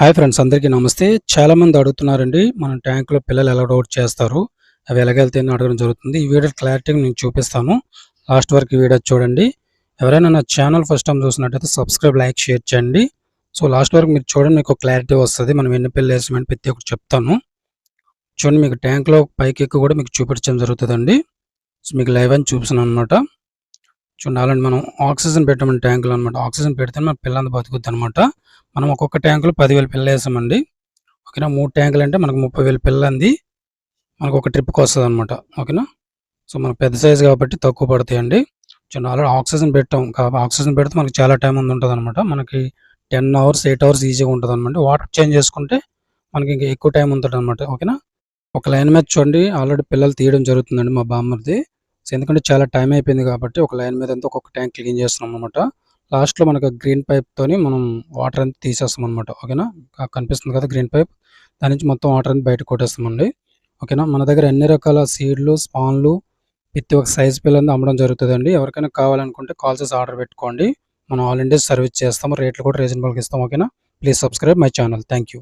Hi friends అందరికీ నమస్తే. చాలా మంది అడుగుతున్నారండి మన ట్యాంకులో పిల్లలు ఎలా డౌట్ చేస్తారు అవి ఎలాగెళ్తాయని అడగడం జరుగుతుంది. ఈ వీడియో క్లారిటీగా నేను చూపిస్తాను. లాస్ట్ వరకు వీడియో చూడండి. ఎవరైనా నా ఛానల్ ఫస్ట్ టైం చూసినట్టయితే సబ్స్క్రైబ్ లైక్ షేర్ చేయండి. సో లాస్ట్ వరకు మీరు చూడండి మీకు క్లారిటీ వస్తుంది. మనం ఎన్ని పిల్లలు వేసామని ప్రతి ఒక్కటి చెప్తాను. చూడండి మీకు ట్యాంక్లో పైకి ఎక్కువ కూడా మీకు చూపించడం జరుగుతుందండి. సో మీకు లైవ్ అని చూపిస్తున్నాను అనమాట చూడండి అలాంటి మనం ఆక్సిజన్ పెట్టామని ట్యాంకులు అనమాట ఆక్సిజన్ పెడితే మన పిల్లలు బతుకుద్ది అనమాట మనం ఒక్కొక్క ట్యాంకులో పదివేల పిల్లలు వేసామండి. ఓకేనా? మూడు ట్యాంకులు అంటే మనకు ముప్పై వేల పిల్లంది మనకు ఒక ట్రిప్కి వస్తుంది అనమాట ఓకేనా? సో మనకు పెద్ద సైజు కాబట్టి తక్కువ పడతాయండి. చూడండి ఆల్రెడీ ఆక్సిజన్ పెట్టాం. కాబట్టి ఆక్సిజన్ పెడితే మనకి చాలా టైం ఉంది ఉంటుంది అనమాట మనకి టెన్ అవర్స్ ఎయిట్ అవర్స్ ఈజీగా ఉంటుంది అనమాట వాటర్ చేంజ్ చేసుకుంటే మనకి ఇంకా ఎక్కువ టైం ఉంటుంది అనమాట ఓకేనా? ఒక లైన్ మీద చూడండి. ఆల్రెడీ పిల్లలు తీయడం జరుగుతుందండి మా బామ్మర్ది. సో ఎందుకంటే చాలా టైం అయిపోయింది కాబట్టి ఒక లైన్ మీద అంతా ఒక్కొక్క ట్యాంక్ క్లీన్ చేస్తున్నాం అనమాట లాస్ట్లో మనకు గ్రీన్ పైప్తోని మనం వాటర్ అంతా తీసేస్తాం అనమాట ఓకేనా కనిపిస్తుంది కదా గ్రీన్ పైప్ దాని నుంచి మొత్తం వాటర్ అంతా బయట కొట్టేస్తామండి. ఓకేనా మన దగ్గర అన్ని రకాల సీడ్లు స్పాన్లు ప్రతి ఒక్క సైజ్ పిల్లలు అమ్మడం జరుగుతుందండి. ఎవరికైనా కావాలనుకుంటే కాల్ చేసి ఆర్డర్ పెట్టుకోండి. మనం ఆల్ ఇండియా సర్వీస్ చేస్తాము. రేట్లు కూడా రీజనబుల్గా ఇస్తాం. ఓకేనా please subscribe my channel thank you